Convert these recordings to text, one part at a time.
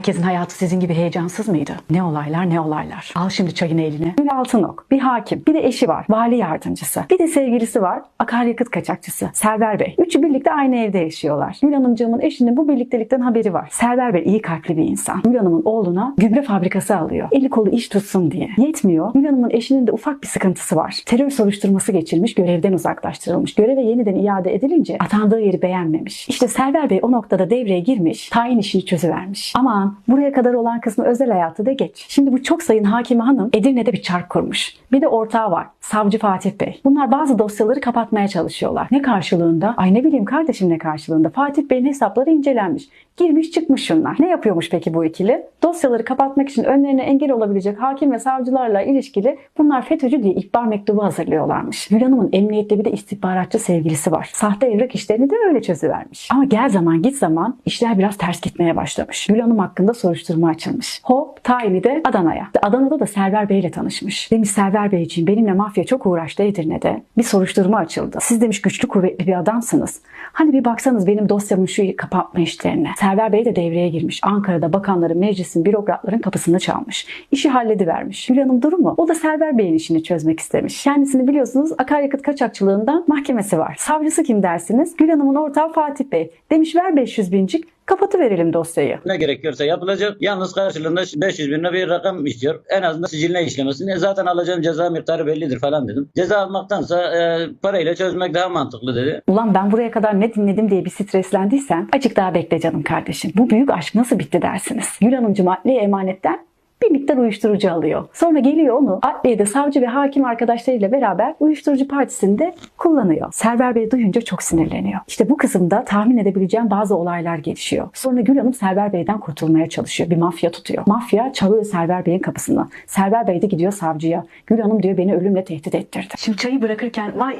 Herkesin hayatı sizin gibi heyecansız mıydı? Ne olaylar ne olaylar. Al şimdi çayını eline. Gül Altınok, bir hakim, bir de eşi var, vali yardımcısı. Bir de sevgilisi var, akaryakıt kaçakçısı. Server Bey. Üçü birlikte aynı evde yaşıyorlar. Gül Hanımcığımın eşinin bu birliktelikten haberi var. Server Bey iyi kalpli bir insan. Gül Hanım'ın oğluna gübre fabrikası alıyor. Eli kolu iş tutsun diye. Yetmiyor. Gül Hanım'ın eşinin de ufak bir sıkıntısı var. Terör soruşturması geçirmiş, görevden uzaklaştırılmış. Göreve yeniden iade edilince atandığı yeri beğenmemiş. İşte Server Bey o noktada devreye girmiş, tayin işini çözüvermiş. Aman buraya kadar olan kısmı özel hayatı da geç. Şimdi bu çok sayın hakime hanım Edirne'de bir çark kurmuş. Bir de ortağı var. Savcı Fatih Bey. Bunlar bazı dosyaları kapatmaya çalışıyorlar. Ne karşılığında? Ay ne bileyim kardeşim ne karşılığında? Fatih Bey'in hesapları incelenmiş. Girmiş çıkmış şunlar. Ne yapıyormuş peki bu ikili? Dosyaları kapatmak için önlerine engel olabilecek hakim ve savcılarla ilişkili bunlar FETÖ'cü diye ihbar mektubu hazırlıyorlarmış. Gül Hanım'ın emniyette bir de istihbaratçı sevgilisi var. Sahte evrak işlerini de öyle çözüvermiş. Ama gel zaman git zaman işler biraz ters gitmeye başlamış. Gül Hanım hakkında soruşturma açılmış. Hop tayini de Adana'ya. Adana'da da Server Bey ile tanışmış. Demiş Server Bey için benimle mafya çok uğraştı Edirne'de. Bir soruşturma açıldı. Siz demiş güçlü kuvvetli bir adamsınız. Hani bir baksanız benim dosyamın şu kapatma işlerine. Server Bey de devreye girmiş. Ankara'da bakanların, meclisin, bürokratların kapısını çalmış. İşi halledivermiş. Gül Hanım durumu. O da Server Bey'in işini çözmek istemiş. Kendisini biliyorsunuz akaryakıt kaçakçılığından mahkemesi var. Savcısı kim dersiniz? Gül Hanım'ın ortağı Fatih Bey. Demiş ver 500 bincik kapatıverelim dosyayı. Ne gerekiyorsa yapılacak. Yalnız karşılığında 500 bin lira bir rakam istiyor. En azından siciline işlemesini. Zaten alacağım ceza miktarı bellidir falan dedim. Ceza almaktansa e, parayla çözmek daha mantıklı dedi. Ulan ben buraya kadar ne dinledim diye bir streslendiysen açık daha bekle canım kardeşim. Bu büyük aşk nasıl bitti dersiniz? Gül Hanımcığım adliye emanetten bir miktar uyuşturucu alıyor. Sonra geliyor onu adliyede savcı ve hakim arkadaşlarıyla beraber uyuşturucu partisinde kullanıyor. Server Bey duyunca çok sinirleniyor. İşte bu kısımda tahmin edebileceğim bazı olaylar gelişiyor. Sonra Gül Hanım Server Bey'den kurtulmaya çalışıyor. Bir mafya tutuyor. Mafya çalıyor Server Bey'in kapısını. Server Bey de gidiyor savcıya. Gül Hanım diyor beni ölümle tehdit ettirdi. Şimdi çayı bırakırken vay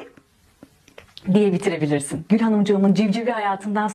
diye bitirebilirsin. Gül Hanımcığımın civcivi hayatından